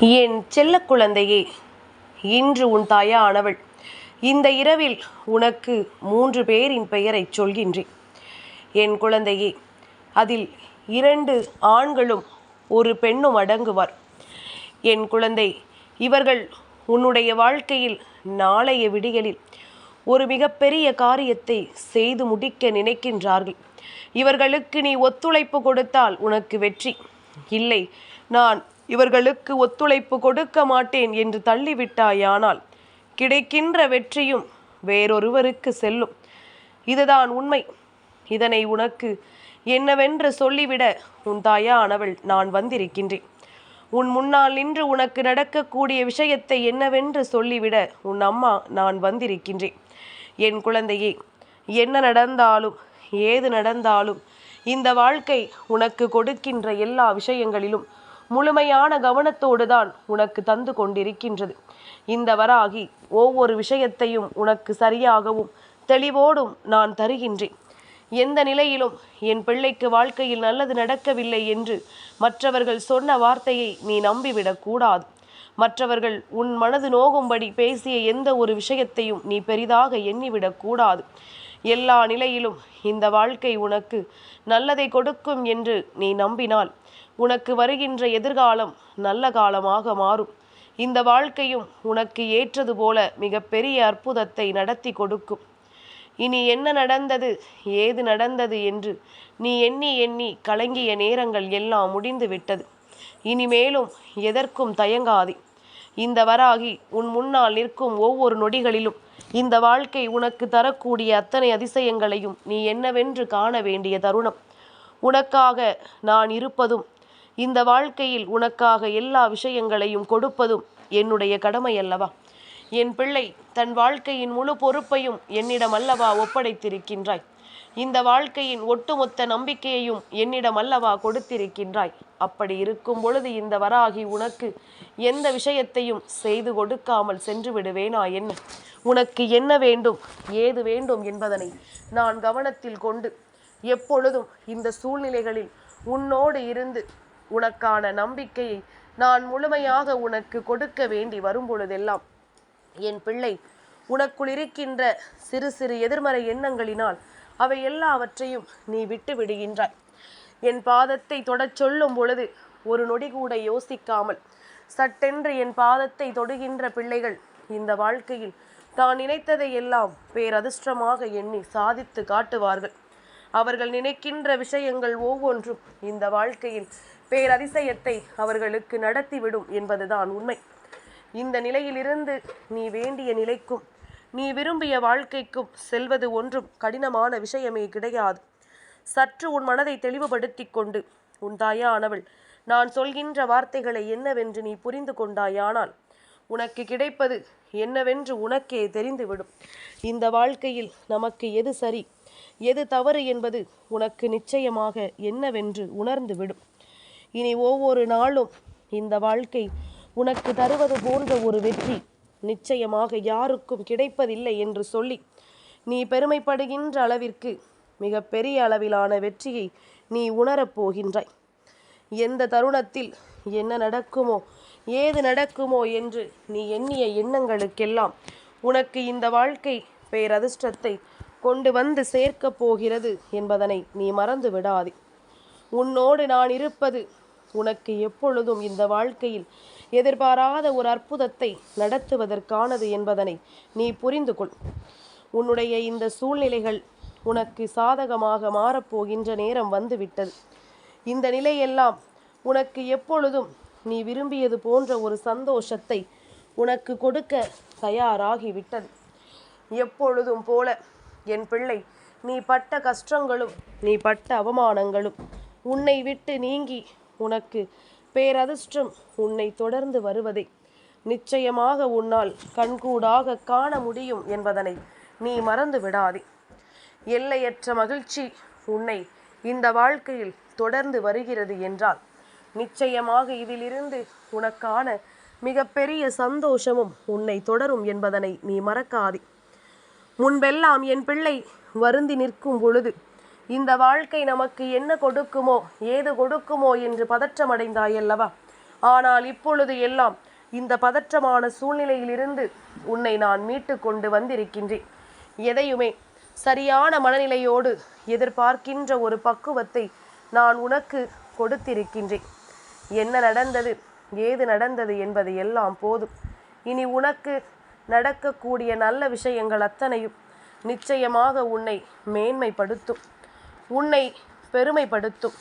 என் செல்ல குழந்தையே இன்று உன் தாயானவள். இந்த இரவில் உனக்கு மூன்று பேரின் பெயரைச் சொல்கின்றேன். என் குழந்தையே அதில் இரண்டு ஆண்களும் ஒரு பெண்ணும் அடங்குவார். என் குழந்தை இவர்கள் உன்னுடைய வாழ்க்கையில் நாளைய விடியலில் ஒரு மிகப்பெரிய காரியத்தை செய்து முடிக்க நினைக்கின்றார்கள். இவர்களுக்கு நீ ஒத்துழைப்பு கொடுத்தால் உனக்கு வெற்றி. இல்லை நான் இவர்களுக்கு ஒத்துழைப்பு கொடுக்க மாட்டேன் என்று தள்ளிவிட்டாயானால் கிடைக்கின்ற வெற்றியும் வேறொருவருக்கு செல்லும். இதுதான் உண்மை. இதனை உனக்கு என்னவென்று சொல்லிவிட உன் தாயானவள் நான் வந்திருக்கின்றேன். உன் முன்னால் நின்று உனக்கு நடக்கக்கூடிய விஷயத்தை என்னவென்று சொல்லிவிட உன் அம்மா நான் வந்திருக்கின்றேன். என் குழந்தையே என்ன நடந்தாலும் ஏது நடந்தாலும் இந்த வாழ்க்கை உனக்கு கொடுக்கின்ற எல்லா விஷயங்களிலும் முழுமையான கவனத்தோடு தான் உனக்கு தந்து கொண்டிருக்கின்றது. இந்த வராகி ஒவ்வொரு விஷயத்தையும் உனக்கு சரியாகவும் தெளிவோடும் நான் தருகின்றேன். எந்த நிலையிலும் என் பிள்ளைக்கு வாழ்க்கையில் நல்லது நடக்கவில்லை என்று மற்றவர்கள் சொன்ன வார்த்தையை நீ நம்பிவிடக்கூடாது மற்றவர்கள் உன் மனது நோகும்படி பேசிய எந்த ஒரு விஷயத்தையும் நீ பெரிதாக எண்ணிவிடக்கூடாது எல்லா நிலையிலும் இந்த வாழ்க்கை உனக்கு நல்லதை கொடுக்கும் என்று நீ நம்பினால் உனக்கு வருகின்ற எதிர்காலம் நல்ல காலமாக மாறும். இந்த வாழ்க்கையும் உனக்கு ஏற்றது போல மிகப்பெரிய அற்புதத்தை நடத்தி கொடுக்கும். இனி என்ன நடந்தது ஏது நடந்தது என்று நீ எண்ணி எண்ணி கலங்கிய நேரங்கள் எல்லாம் முடிந்து விட்டது. இனிமேலும் எதற்கும் தயங்காதே. இந்த வராகி உன் முன்னால் நிற்கும் ஒவ்வொரு நொடிகளிலும் இந்த வாழ்க்கை உனக்கு தரக்கூடிய அத்தனை அதிசயங்களையும் நீ என்னவென்று காண வேண்டிய தருணம். உனக்காக நான் இருப்பதும் இந்த வாழ்க்கையில் உனக்காக எல்லா விஷயங்களையும் கொடுப்பதும் என்னுடைய கடமை அல்லவா? என் பிள்ளை தன் வாழ்க்கையின் முழு பொறுப்பையும் என்னிடம் அல்லவா ஒப்படைத்திருக்கின்றாய்? இந்த வாழ்க்கையின் ஒட்டுமொத்த நம்பிக்கையையும் என்னிடம் அல்லவா கொடுத்திருக்கின்றாய்? அப்படி இருக்கும் பொழுது இந்த வராகி உனக்கு எந்த விஷயத்தையும் செய்து கொடுக்காமல் சென்று விடுவேனா என்ன? உனக்கு என்ன வேண்டும்? ஏது வேண்டும் என்பதனை நான் கவனத்தில் கொண்டு எப்பொழுதும் இந்த சூழ்நிலைகளில் உன்னோடு இருந்து உனக்கான நம்பிக்கையை நான் முழுமையாக உனக்கு கொடுக்க வேண்டி வரும் பொழுதெல்லாம் என் பிள்ளை உனக்குள் இருக்கின்ற சிறு சிறு எதிர்மறை எண்ணங்களினால் அவை எல்லாவற்றையும் நீ விட்டு விடுகின்றாய். என் பாதத்தை தொடச் சொல்லும் பொழுது ஒரு நொடி கூட யோசிக்காமல் சட்டென்று என் பாதத்தை தொடுகின்ற பிள்ளைகள் இந்த வாழ்க்கையில் தான் நினைத்ததை எல்லாம் பேரதிர்ஷ்டமாக எண்ணி சாதித்து காட்டுவார்கள். அவர்கள் நினைக்கின்ற விஷயங்கள் ஒவ்வொன்றும் இந்த வாழ்க்கையில் பேரதிசயத்தை அவர்களுக்கு நடத்திவிடும் என்பதுதான் உண்மை. இந்த நிலையிலிருந்து நீ வேண்டிய நிலைக்கும் நீ விரும்பிய வாழ்க்கைக்கும் செல்வது ஒன்றும் கடினமான விஷயமே கிடையாது. சற்று உன் மனதை தெளிவுபடுத்தி கொண்டு உன் தாயானவள் நான் சொல்கின்ற வார்த்தைகளை என்னவென்று நீ புரிந்து கொண்டாயானால் உனக்கு கிடைப்பது என்னவென்று உனக்கே தெரிந்துவிடும். இந்த வாழ்க்கையில் நமக்கு எது சரி எது தவறு என்பது உனக்கு நிச்சயமாக என்னவென்று உணர்ந்துவிடும். இனி ஒவ்வொரு நாளும் இந்த வாழ்க்கை உனக்கு தருவது போன்ற ஒரு வெற்றி நிச்சயமாக யாருக்கும் கிடைப்பதில்லை என்று சொல்லி நீ பெருமைப்படுகின்ற அளவிற்கு மிக பெரிய அளவிலான வெற்றியை நீ உணரப் போகின்றாய். எந்த தருணத்தில் என்ன நடக்குமோ ஏது நடக்குமோ என்று நீ எண்ணிய எண்ணங்களுக்கெல்லாம் உனக்கு இந்த வாழ்க்கை பேரதிர்ஷ்டத்தை கொண்டு வந்து சேர்க்கப் போகிறது என்பதனை நீ மறந்து விடாதே. உன்னோடு நான் இருப்பது உனக்கு எப்பொழுதும் இந்த வாழ்க்கையில் எதிர்பாராத ஒரு அற்புதத்தை நடத்துவதற்கானது என்பதனை நீ புரிந்து கொள். உன்னுடைய இந்த சூழ்நிலைகள் உனக்கு சாதகமாக மாறப்போகின்ற நேரம் வந்துவிட்டது. இந்த நிலையெல்லாம் உனக்கு எப்பொழுதும் நீ விரும்பியது போன்ற ஒரு சந்தோஷத்தை உனக்கு கொடுக்க தயாராகிவிட்டது. எப்பொழுதும் போல என் பிள்ளை நீ பட்ட கஷ்டங்களும் நீ பட்ட அவமானங்களும் உன்னை விட்டு நீங்கி உனக்கு பேரதிர்ஷ்டம் உன்னை தொடர்ந்து வருவதை. நிச்சயமாக உன்னால் கண்கூடாக காண முடியும் என்பதனை நீ மறந்து விடாதே. எல்லையற்ற மகிழ்ச்சி உன்னை இந்த வாழ்க்கையில் தொடர்ந்து வருகிறது என்றால் நிச்சயமாக இதிலிருந்து உனக்கான மிகப்பெரிய சந்தோஷமும் உன்னை தொடரும் என்பதனை நீ மறக்காதே. முன்பெல்லாம் என் பிள்ளை வருந்தி நிற்கும் பொழுது இந்த வாழ்க்கை நமக்கு என்ன கொடுக்குமோ ஏது கொடுக்குமோ என்று பதற்றமடைந்தாயல்லவா? ஆனால் இப்பொழுது எல்லாம் இந்த பதற்றமான சூழ்நிலையிலிருந்து உன்னை நான் மீட்டு கொண்டு வந்திருக்கின்றேன். எதையுமே சரியான மனநிலையோடு எதிர்பார்க்கின்ற ஒரு பக்குவத்தை நான் உனக்கு கொடுத்திருக்கின்றேன். என்ன நடந்தது ஏது நடந்தது என்பது எல்லாம் போதும். இனி உனக்கு நடக்கக்கூடிய நல்ல விஷயங்கள் அத்தனையும் நிச்சயமாக உன்னை மேன்மைப்படுத்தும். உன்னை பெருமைப்படுத்தும்.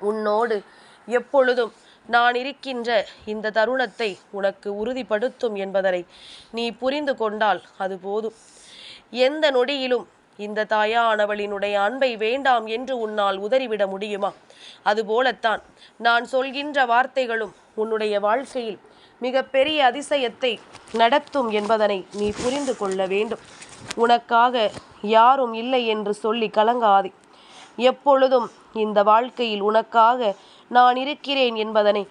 உன்னோடு எப்பொழுதும் நான் இருக்கின்ற இந்த தருணத்தை உனக்கு உறுதிப்படுத்தும் என்பதனை நீ புரிந்து கொண்டால் அது போதும். எந்த நொடியிலும் இந்த தாயானவளினுடைய அன்பை வேண்டாம் என்று உன்னால் உதறிவிட முடியுமா? அதுபோலத்தான் நான் சொல்கின்ற வார்த்தைகளும் உன்னுடைய வாழ்க்கையில் மிக பெரிய அதிசயத்தை நடத்தும் என்பதனை நீ புரிந்து கொள்ள வேண்டும். உனக்காக யாரும் இல்லை என்று சொல்லி கலங்காதே. எப்பொழுதும் இந்த வாழ்க்கையில் உனக்காக நான் இருக்கிறேன் என்பதனை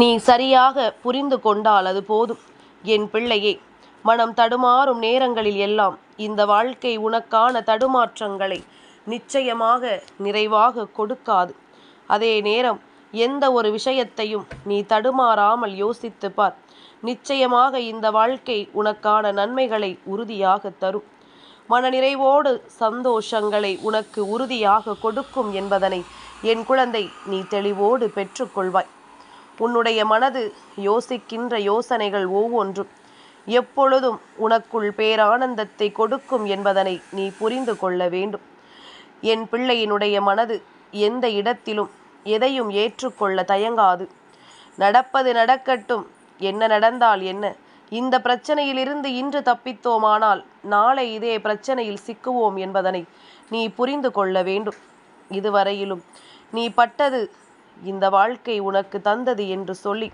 நீ சரியாக புரிந்து கொண்டால் அது போதும். என் பிள்ளையே மனம் தடுமாறும் நேரங்களில் எல்லாம் இந்த வாழ்க்கை உனக்கான தடுமாற்றங்களை நிச்சயமாக நிறைவாக கொடுக்காது. அதே நேரம் எந்த ஒரு விஷயத்தையும் நீ தடுமாறாமல் யோசித்து பார். நிச்சயமாக இந்த வாழ்க்கை உனக்கான நன்மைகளை உறுதியாக தரும். மனநிறைவோடு சந்தோஷங்களை உனக்கு உறுதியாக கொடுக்கும் என்பதனை என் குழந்தை நீ தெளிவோடு பெற்றுக்கொள்வாய். உன்னுடைய மனது யோசிக்கின்ற யோசனைகள் ஒவ்வொன்றும் எப்பொழுதும் உனக்குள் பேரானந்தத்தை கொடுக்கும் என்பதனை நீ புரிந்து கொள்ள வேண்டும். என் பிள்ளையினுடைய மனது எந்த இடத்திலும் எதையும் ஏற்றுக்கொள்ள தயங்காது. நடப்பது நடக்கட்டும் என்ன நடந்தால் என்ன இந்த பிரச்சனையிலிருந்து இன்று தப்பித்தோமானால் நாளை இதே பிரச்சனையில் சிக்குவோம் என்பதனை நீ புரிந்து கொள்ள வேண்டும். இதுவரையிலும் நீ பட்டது இந்த வாழ்க்கை உனக்கு தந்தது என்று சொல்லி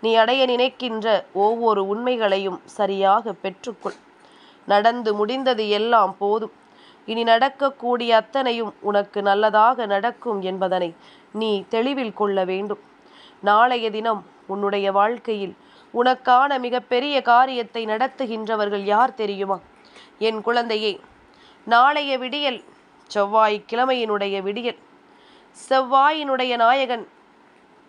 நீ அடைய நினைக்கின்ற ஒவ்வொரு உண்மைகளையும் சரியாக பெற்றுக்கொள். நடந்து முடிந்தது எல்லாம் போதும். இனி நடக்கக்கூடிய அத்தனையும் உனக்கு நல்லதாக நடக்கும் என்பதனை நீ தெளிவில் கொள்ள வேண்டும். நாளைய தினம் உன்னுடைய வாழ்க்கையில் உனக்கான மிகப்பெரிய காரியத்தை நடத்துகின்றவர்கள் யார் தெரியுமா? என் குழந்தையே நாளைய விடியல் செவ்வாய்க்கிழமையினுடைய விடியல் செவ்வாயினுடைய நாயகன்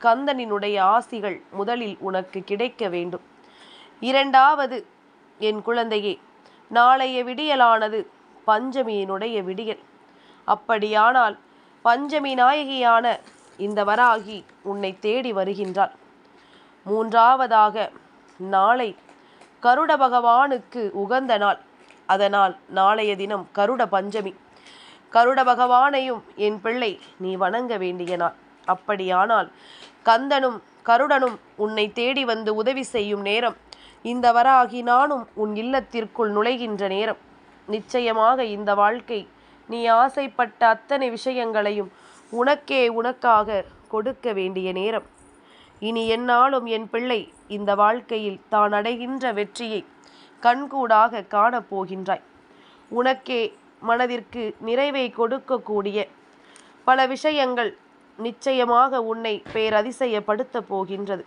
கந்தனினுடைய ஆசிகள் முதலில் உனக்கு கிடைக்க வேண்டும். இரண்டாவது என் குழந்தையே நாளைய விடியலானது பஞ்சமியினுடைய விடியல். அப்படியானால் பஞ்சமி நாயகியான இந்த வராகி உன்னை தேடி வருகின்றாள். மூன்றாவதாக நாளை கருட பகவானுக்கு உகந்த நாள். அதனால் நாளைய தினம் கருட பஞ்சமி. கருட பகவானையும் என் பிள்ளை நீ வணங்க வேண்டிய நாள். அப்படியானால் கந்தனும் கருடனும் உன்னை தேடி வந்து உதவி செய்யும் நேரம். இந்த வராகி நானும் உன் இல்லத்திற்குள் நுழைகின்ற நேரம். நிச்சயமாக இந்த வாழ்க்கை நீ ஆசைப்பட்ட அத்தனை விஷயங்களையும் உனக்கே உனக்காக கொடுக்க வேண்டிய நேரம். இனி என்னாலும் என் பிள்ளை இந்த வாழ்க்கையில் தான் அடைகின்ற வெற்றியை கண்கூடாக காணப்போகின்றாய். உனக்கே மனதிற்கு நிறைவை கொடுக்கக்கூடிய பல விஷயங்கள் நிச்சயமாக உன்னை பேரதிசயப்படுத்த போகின்றது.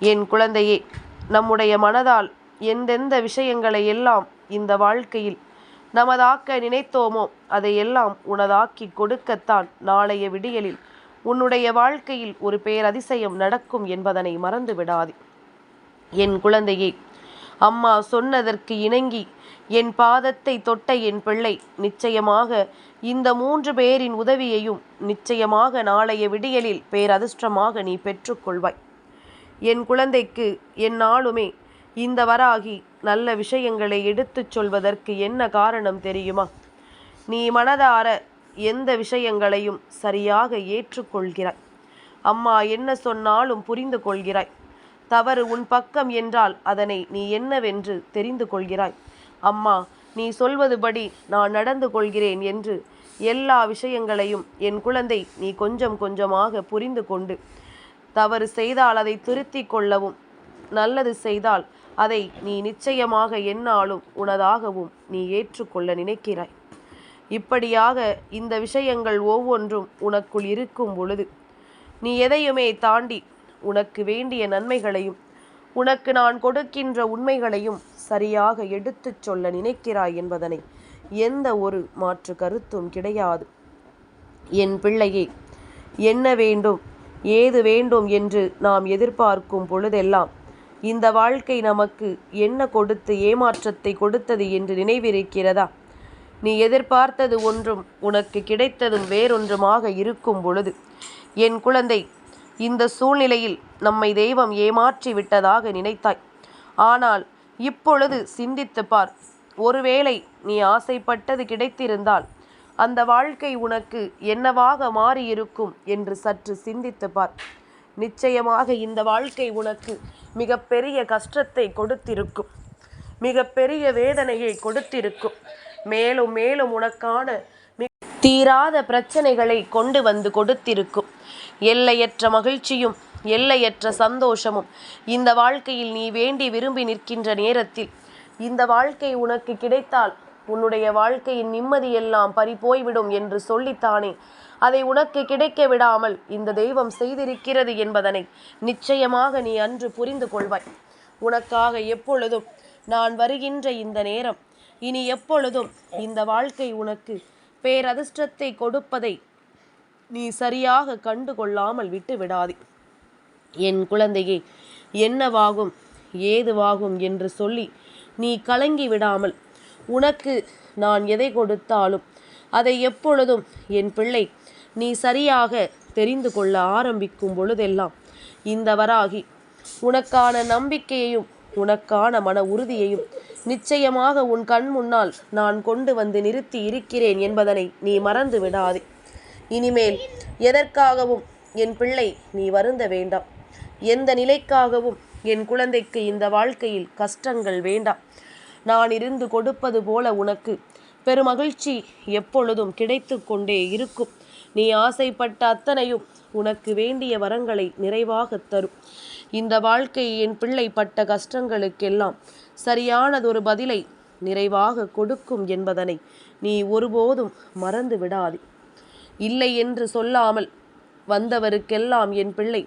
என் குழந்தையே நம்முடைய மனதால் எந்தெந்த விஷயங்களை எல்லாம் இந்த வாழ்க்கையில் நமதாக்க நினைத்தோமோ அதையெல்லாம் உனதாக்கி கொடுக்கத்தான் நாளைய விடியலில் உன்னுடைய வாழ்க்கையில் ஒரு பேரதிசயம் நடக்கும் என்பதனை மறந்து விடாதே என் குழந்தையே அம்மா சொன்னதற்கு இணங்கி என் பாதத்தை தொட்ட என் பிள்ளை நிச்சயமாக இந்த மூன்று பேரின் உதவியையும் நிச்சயமாக நாளைய விடியலில் பேரதிர்ஷ்டமாக நீ பெற்றுக்கொள்வாய் என் குழந்தைக்கு என்னாலுமே இந்த வராகி நல்ல விஷயங்களை எடுத்துச் சொல்வதற்கு என்ன காரணம் தெரியுமா? நீ மனதார எந்த விஷயங்களையும் சரியாக ஏற்றுக்கொள்கிறாய். அம்மா என்ன சொன்னாலும் புரிந்து கொள்கிறாய். தவறு உன் பக்கம் என்றால் அதனை நீ என்னவென்று தெரிந்து கொள்கிறாய். அம்மா நீ சொல்வதுபடி நான் நடந்து கொள்கிறேன் என்று எல்லா விஷயங்களையும் என் குழந்தை நீ கொஞ்சம் கொஞ்சமாக புரிந்து கொண்டு தவறு செய்தால் அதை திருத்தி கொள்ளவும் நல்லது செய்தால் அதை நீ நிச்சயமாக என்னாலும் உனதாகவும் நீ ஏற்றுக்கொள்ள நினைக்கிறாய். இப்படியாக இந்த விஷயங்கள் ஒவ்வொன்றும் உனக்குள் இருக்கும் பொழுது நீ எதையுமே தாண்டி உனக்கு வேண்டிய நன்மைகளையும் உனக்கு நான் கொடுக்கின்ற உண்மைகளையும் சரியாக எடுத்துச் சொல்ல நினைக்கிறாய் என்பதனை எந்த ஒரு மாற்று கருத்தும் கிடையாது. என் பிள்ளையே என்ன வேண்டும் ஏது வேண்டும் என்று நாம் எதிர்பார்க்கும் பொழுதெல்லாம் இந்த வாழ்க்கை நமக்கு என்ன கொடுத்து ஏமாற்றத்தை கொடுத்தது என்று நினைவிருக்கிறதா? நீ எதிர்பார்த்தது ஒன்றும் உனக்கு கிடைத்ததும் வேறொன்றுமாக இருக்கும் பொழுது. என் குழந்தை இந்த சூழ்நிலையில் நம்மை தெய்வம் ஏமாற்றி விட்டதாக நினைத்தாய். ஆனால் இப்பொழுது சிந்தித்து பார். ஒருவேளை நீ ஆசைப்பட்டது கிடைத்திருந்தால் அந்த வாழ்க்கை உனக்கு என்னவாக மாறியிருக்கும் என்று சற்று சிந்தித்து பார். நிச்சயமாக இந்த வாழ்க்கை உனக்கு மிகப்பெரிய கஷ்டத்தை கொடுத்திருக்கும். மிகப்பெரிய வேதனையை கொடுத்திருக்கும். மேலும் மேலும் உனக்கான தீராத பிரச்சனைகளை கொண்டு வந்து கொடுத்திருக்கும். எல்லையற்ற மகிழ்ச்சியும் எல்லையற்ற சந்தோஷமும் இந்த வாழ்க்கையில் நீ வேண்டி விரும்பி நிற்கின்ற நேரத்தில் இந்த வாழ்க்கை உனக்கு கிடைத்தால் உன்னுடைய வாழ்க்கையின் நிம்மதியெல்லாம் பறிபோய்விடும் என்று சொல்லித்தானே. அதை உனக்கு கிடைக்க விடாமல் இந்த தெய்வம் செய்திருக்கிறது என்பதனை நிச்சயமாக நீ அன்று புரிந்து கொள்வாய். உனக்காக எப்பொழுதும் நான் வருகின்ற இந்த நேரம் இனி எப்பொழுதும் இந்த வாழ்க்கை உனக்கு பேரதிர்ஷ்டத்தை கொடுப்பதை நீ சரியாக கண்டு கொள்ளாமல் விட்டு விடாதே. என் குழந்தையே என்னவாகும் ஏதுவாகும் என்று சொல்லி நீ கலங்கி விடாமல் உனக்கு நான் எதை கொடுத்தாலும் அதை எப்பொழுதும் என் பிள்ளை நீ சரியாக தெரிந்து கொள்ள ஆரம்பிக்கும் பொழுதெல்லாம் இந்த வராகி உனக்கான நம்பிக்கையையும் உனக்கான மன உறுதியையும் நிச்சயமாக உன் கண் முன்னால் நான் கொண்டு வந்து நிறுத்தி இருக்கிறேன் என்பதனை நீ மறந்து விடாதே. இனிமேல் எதற்காகவும் என் பிள்ளை நீ வருந்த வேண்டாம். எந்த நிலைக்காகவும் என் குழந்தைக்கு இந்த வாழ்க்கையில் கஷ்டங்கள் வேண்டாம். நான் இருந்து கொடுப்பது போல உனக்கு பெருமகிழ்ச்சி எப்பொழுதும் கிடைத்து கொண்டே இருக்கும். நீ ஆசைப்பட்ட அத்தனையும் உனக்கு வேண்டிய வரங்களை நிறைவாகத் தரும். இந்த வாழ்க்கை என் பிள்ளை பட்ட கஷ்டங்களுக்கெல்லாம் சரியானதொரு பதிலை நிறைவாக கொடுக்கும் என்பதனை நீ ஒருபோதும் மறந்து விடாதே. இல்லை என்று சொல்லாமல் வந்தவருக்கெல்லாம் என் பிள்ளை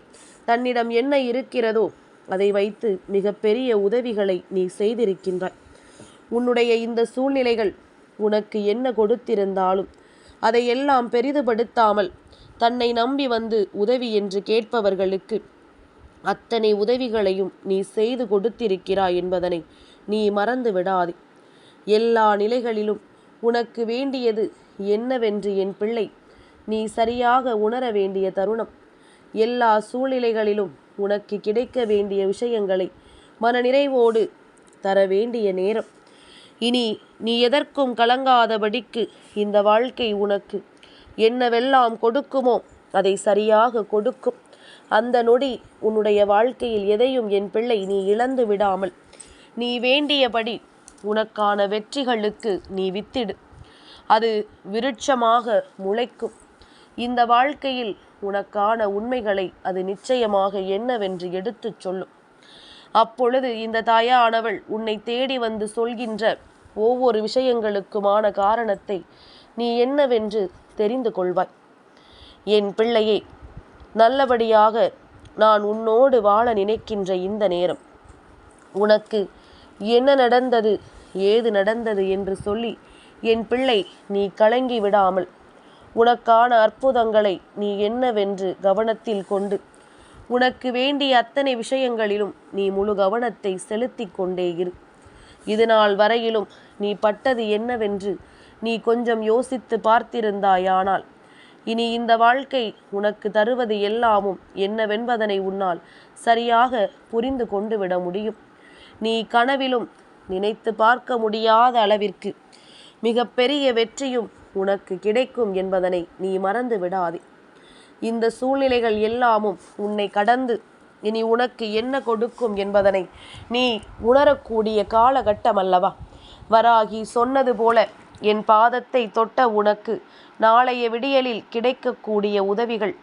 தன்னிடம் என்ன இருக்கிறதோ அதை வைத்து மிகப்பெரிய உதவிகளை நீ செய்திருக்கின்றாய். உன்னுடைய இந்த சூழ்நிலைகள் உனக்கு என்ன கொடுத்திருந்தாலும் அதையெல்லாம் பெரிதுபடுத்தாமல் தன்னை நம்பி வந்து உதவி என்று கேட்பவர்களுக்கு அத்தனை உதவிகளையும் நீ செய்து கொடுத்திருக்கிறாய் என்பதனை நீ மறந்து விடாதே எல்லா நிலைகளிலும் உனக்கு வேண்டியது என்னவென்று என் பிள்ளை நீ சரியாக உணர வேண்டிய தருணம். எல்லா சூழ்நிலைகளிலும் உனக்கு கிடைக்க வேண்டிய விஷயங்களை மனநிறைவோடு தர வேண்டிய நேரம். இனி நீ எதற்கும் கலங்காதபடிக்கு இந்த வாழ்க்கை உனக்கு என்னவெல்லாம் கொடுக்குமோ அதை சரியாக கொடுக்கும். அந்த நொடி உன்னுடைய வாழ்க்கையில் எதையும் என் பிள்ளை நீ இழந்து விடாமல். நீ வேண்டியபடி உனக்கான வெற்றிகளுக்கு நீ வித்திடு. அது விருட்சமாக முளைக்கும். இந்த வாழ்க்கையில் உனக்கான உண்மைகளை அது நிச்சயமாக என்னவென்று எடுத்துச் சொல்லும். அப்பொழுது இந்த தாயானவள் உன்னை தேடி வந்து சொல்கின்ற ஒவ்வொரு விஷயங்களுக்குமான காரணத்தை நீ என்னவென்று தெரிந்து கொள்வாய். என் பிள்ளையே நல்லபடியாக நான் உன்னோடு வாழ நினைக்கின்ற இந்த நேரம். உனக்கு என்ன நடந்தது ஏது நடந்தது என்று சொல்லி என் பிள்ளை நீ கலங்கி விடாமல் உனக்கான அற்புதங்களை நீ என்னவென்று கவனத்தில் கொண்டு உனக்கு வேண்டிய அத்தனை விஷயங்களிலும் நீ முழு கவனத்தை செலுத்திக் கொண்டே இரு. இது நாள் வரையிலும் நீ பட்டது என்னவென்று நீ கொஞ்சம் யோசித்து பார்த்திருந்தாயானால் இனி இந்த வாழ்க்கை உனக்கு தருவது எல்லாமும் என்னவென்பதனை உன்னால் சரியாக புரிந்து கொண்டு விட முடியும். நீ கனவிலும் நினைத்து பார்க்க முடியாத அளவிற்கு மிகப்பெரிய வெற்றியும் உனக்கு கிடைக்கும் என்பதனை நீ மறந்து விடாதே. இந்த சூழ்நிலைகள் எல்லாமும் உன்னை கடந்து இனி உனக்கு என்ன கொடுக்கும் என்பதனை நீ உணரக்கூடிய காலகட்டம் அல்லவா வராகி சொன்னது போல என் பாதத்தை தொட்ட உனக்கு நாளைய விடியலில் கிடைக்கக்கூடிய உதவிகள்.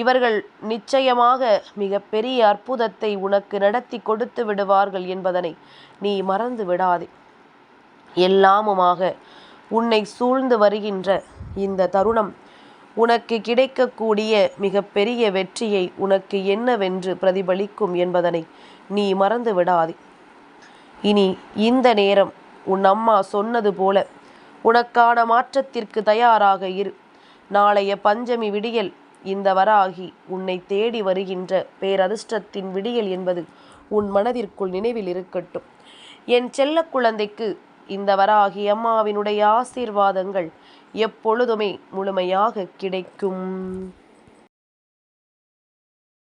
இவர்கள் நிச்சயமாக மிகப்பெரிய அற்புதத்தை உனக்கு நடத்தி கொடுத்து விடுவார்கள் என்பதனை நீ மறந்து விடாதே. எல்லாமுமாக உன்னை சூழ்ந்து வருகின்ற இந்த தருணம் உனக்கு கிடைக்கக்கூடிய மிகப்பெரிய வெற்றியை உனக்கு என்னவென்று பிரதிபலிக்கும் என்பதனை நீ மறந்து விடாதே. இனி இந்த நேரம் உன் அம்மா சொன்னது போல உனக்கான மாற்றத்திற்கு தயாராக இரு. நாளைய பஞ்சமி விடியல் இந்த வராகி உன்னை தேடி வருகின்ற பேரதிர்ஷ்டத்தின் விடியல் என்பது உன் மனதிற்குள் நினைவில் இருக்கட்டும். என் செல்ல குழந்தைக்கு இந்த வராகி அம்மாவினுடைய ஆசீர்வாதங்கள் எப்பொழுதுமே முழுமையாக கிடைக்கும்.